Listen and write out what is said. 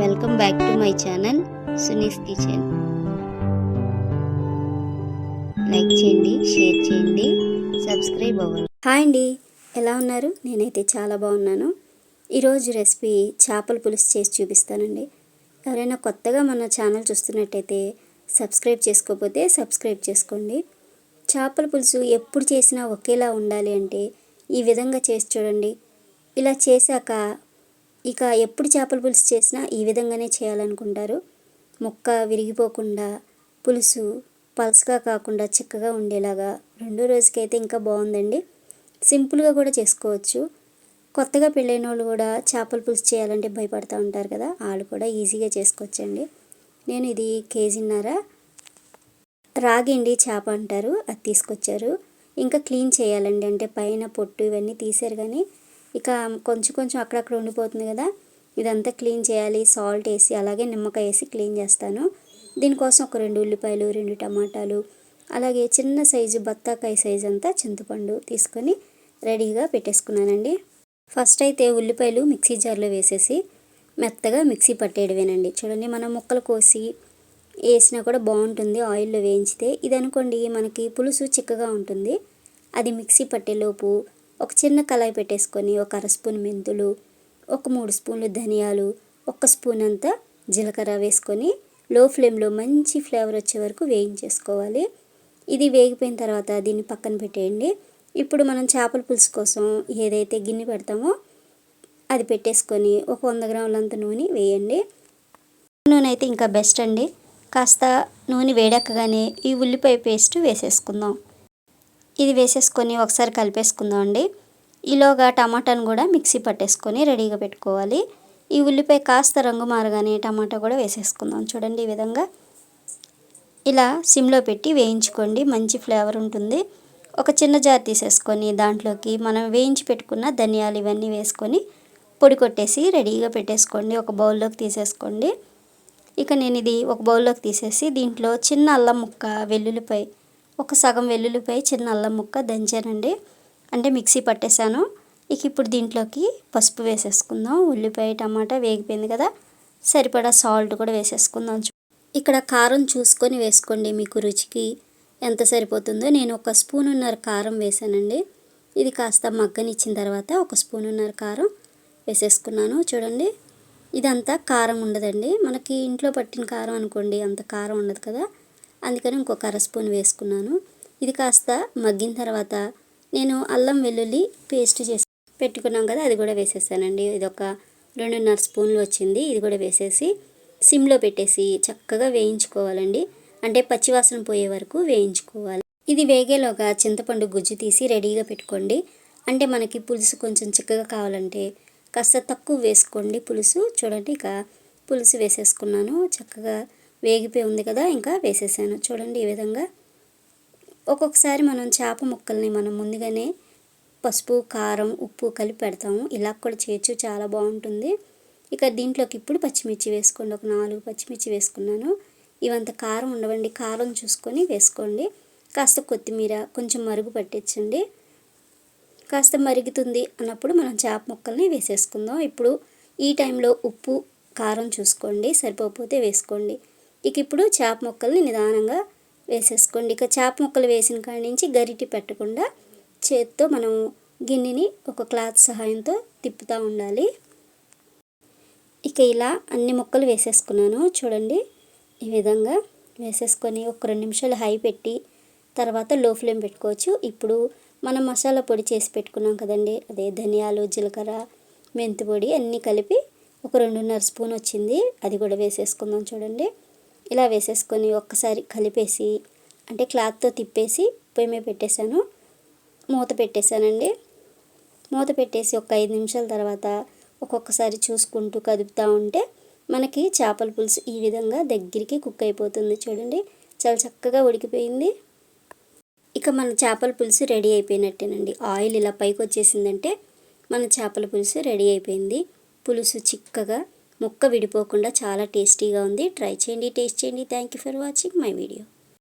Welcome back to my channel Suni's kitchen like చేయండి share చేయండి subscribe అవ్వండి. Hi అండి ఎలా ఉన్నారు? నేనైతే చాలా బాగున్నాను. ఈరోజు రెసిపీ చేపల పులుసు చేసి చూపిస్తానండి. ఎవరైనా కొత్తగా మన ఛానల్ చూస్తున్నట్టయితే సబ్స్క్రైబ్ చేసుకోకపోతే సబ్స్క్రైబ్ చేసుకోండి. చేపల పులుసు ఎప్పుడు చేసినా ఒకేలా ఉండాలి అంటే ఈ విధంగా చేసి చూడండి. ఇలా చేశాక ఇక ఎప్పుడు చేపల పులుసు చేసినా ఈ విధంగానే చేయాలనుకుంటారు. ముక్క విరిగిపోకుండా పులుసు పలుసుగా కాకుండా చిక్కగా ఉండేలాగా రెండో రోజుకైతే ఇంకా బాగుందండి. సింపుల్గా కూడా చేసుకోవచ్చు. కొత్తగా పెళ్ళైన వాళ్ళు కూడా చేపల పులుసు చేయాలంటే భయపడుతూ ఉంటారు కదా వాళ్ళు కూడా ఈజీగా చేసుకోవచ్చండి. నేను ఇది కేజీన్నర రాగిండి చేప అంటారు అది తీసుకొచ్చారు. ఇంకా క్లీన్ చేయాలండి అంటే పైన పొట్టు ఇవన్నీ తీసారు కానీ ఇక కొంచెం కొంచెం అక్కడక్కడ ఉండిపోతుంది కదా. ఇదంతా క్లీన్ చేయాలి సాల్ట్ వేసి అలాగే నిమ్మకాయ వేసి క్లీన్ చేస్తాను. దీనికోసం ఒక రెండు ఉల్లిపాయలు రెండు టమాటాలు అలాగే చిన్న సైజు బత్తాకాయ సైజు అంతా చింతపండు తీసుకొని రెడీగా పెట్టేసుకున్నానండి. ఫస్ట్ అయితే ఉల్లిపాయలు మిక్సీ జార్లో వేసేసి మెత్తగా మిక్సీ పట్టేయడమేనండి. చూడండి మనం ముక్కలు కోసి వేసినా కూడా బాగుంటుంది ఆయిల్లో వేయించితే. ఇది అనుకోండి మనకి పులుసు చిక్కగా ఉంటుంది. అది మిక్సీ పట్టేలోపు ఒక చిన్న కళాయి పెట్టేసుకొని ఒక అర స్పూన్ మెంతులు ఒక మూడు స్పూన్లు ధనియాలు ఒక స్పూన్ అంతా జీలకర్ర వేసుకొని లో ఫ్లేమ్లో మంచి ఫ్లేవర్ వచ్చే వరకు వేయించేసుకోవాలి. ఇది వేగిపోయిన తర్వాత దీన్ని పక్కన పెట్టేయండి. ఇప్పుడు మనం చేపల పులుసు కోసం ఏదైతే గిన్నె పెడతామో అది పెట్టేసుకొని ఒక వంద గ్రాములంత నూనె వేయండి. నూనె అయితే ఇంకా బెస్ట్ అండి. కాస్త నూనె వేడెక్కగానే ఈ ఉల్లిపాయ పేస్ట్ వేసేసుకుందాం. ఇది వేసేసుకొని ఒకసారి కలిపేసుకుందాం అండి ఈలోగా టమాటాను కూడా మిక్సీ పట్టేసుకొని రెడీగా పెట్టుకోవాలి. ఈ ఉల్లిపాయ కాస్త రంగు మారగానే టమాటా కూడా వేసేసుకుందాం చూడండి ఈ విధంగా. ఇలా సిమ్లో పెట్టి వేయించుకోండి మంచి ఫ్లేవర్ ఉంటుంది. ఒక చిన్న జార్ తీసేసుకొని దాంట్లోకి మనం వేయించి పెట్టుకున్న ధనియాలు ఇవన్నీ వేసుకొని పొడి కొట్టేసి రెడీగా పెట్టేసుకోండి ఒక బౌల్లోకి తీసేసుకోండి. ఇక నేను ఇది ఒక బౌల్లోకి తీసేసి దీంట్లో చిన్న అల్లం ముక్క వెల్లుల్లిపై ఒక సగం వెల్లుల్లిపాయ చిన్న అల్లం ముక్క దంచానండి. అంటే మిక్సీ పట్టేశాను. ఇక ఇప్పుడు దీంట్లోకి పసుపు వేసేసుకుందాం. ఉల్లిపాయ టమాటా వేగిపోయింది కదా. సరిపడా సాల్ట్ కూడా వేసేసుకుందాం. ఇక్కడ కారం చూసుకొని వేసుకోండి మీకు రుచికి ఎంత సరిపోతుందో. నేను ఒక స్పూనున్నర కారం వేసానండి ఇది కాస్త మగ్గనిచ్చిన తర్వాత ఒక స్పూనున్నర కారం వేసేసుకున్నాను. చూడండి ఇదంతా కారం ఉండదండి. మనకి ఇంట్లో పట్టిన కారం అనుకోండి అంత కారం ఉండదు కదా. అందుకని ఇంకొక అర స్పూన్ వేసుకున్నాను. ఇది కాస్త మగ్గిన తర్వాత నేను అల్లం వెల్లుల్లి పేస్ట్ చేసి పెట్టుకున్నాం కదా అది కూడా వేసేసానండి. ఇది ఒక రెండున్నర స్పూన్లు వచ్చింది ఇది కూడా వేసేసి సిమ్లో పెట్టేసి చక్కగా వేయించుకోవాలండి. అంటే పచ్చివాసన పోయే వరకు వేయించుకోవాలి. ఇది వేగేలోగా చింతపండు గుజ్జు తీసి రెడీగా పెట్టుకోండి. అంటే మనకి పులుసు కొంచెం చిక్కగా కావాలంటే కాస్త తక్కువ వేసుకోండి పులుసు. చూడండి ఇక పులుసు వేసేసుకున్నాను. చక్కగా వేగిపోయి ఉంది కదా ఇంకా వేసేసాను. చూడండి ఈ విధంగా. ఒక్కొక్కసారి మనం చేప ముక్కల్ని మనం ముందుగానే పసుపు కారం ఉప్పు కలిపి పెడతాము. ఇలా కూడా చేయొచ్చు చాలా బాగుంటుంది. ఇక దీంట్లోకి ఇప్పుడు పచ్చిమిర్చి వేసుకోండి. ఒక నాలుగు పచ్చిమిర్చి వేసుకున్నాను. ఇవంత కారం ఉండవండి. కారం చూసుకొని వేసుకోండి. కాస్త కొత్తిమీర కొంచెం మరుగు పట్టించండి. కాస్త మరుగుతుంది అన్నప్పుడు మనం చేప ముక్కల్ని వేసేసుకుందాం. ఇప్పుడు ఈ టైంలో ఉప్పు కారం చూసుకోండి. సరిపోతే వేసుకోండి. ఇక ఇప్పుడు చేప ముక్కల్ని నిదానంగా వేసేసుకోండి. ఇక చేప ముక్కలు వేసిన కాడి నుంచి గరిటి పెట్టకుండా చేత్తో మనం గిన్నెని ఒక క్లాత్ సహాయంతో తిప్పుతూ ఉండాలి. ఇక ఇలా అన్ని ముక్కలు వేసేసుకున్నాను. చూడండి ఈ విధంగా వేసేసుకొని ఒక రెండు నిమిషాలు హై పెట్టి తర్వాత లో ఫ్లేమ్ పెట్టుకోవచ్చు. ఇప్పుడు మనం మసాలా పొడి చేసి పెట్టుకున్నాం కదండి అదే ధనియాలు జీలకర్ర మెంతి పొడి అన్నీ కలిపి ఒక రెండున్నర స్పూన్ వచ్చింది. అది కూడా వేసేసుకుందాం చూడండి. ఇలా వేసేసుకొని ఒక్కసారి కలిపేసి అంటే క్లాత్తో తిప్పేసి పొయ్యి మీద పెట్టేశాను. మూత పెట్టేశానండి. మూత పెట్టేసి ఒక ఐదు నిమిషాల తర్వాత ఒక్కొక్కసారి చూసుకుంటూ కదుపుతూ ఉంటే మనకి చేపల పులుసు ఈ విధంగా దగ్గరికి కుక్ అయిపోతుంది చూడండి. చాలా చక్కగా ఉడికిపోయింది. ఇక మన చేపల పులుసు రెడీ అయిపోయినట్టేనండి. ఆయిల్ ఇలా పైకి వచ్చేసిందంటే మన చేపల పులుసు రెడీ అయిపోయింది. పులుసు చిక్కగా ముక్క విడిపోకుండా చాలా టేస్టీగా ఉంది. ట్రై చేయండి టేస్ట్ చేయండి. Thank you for watching my video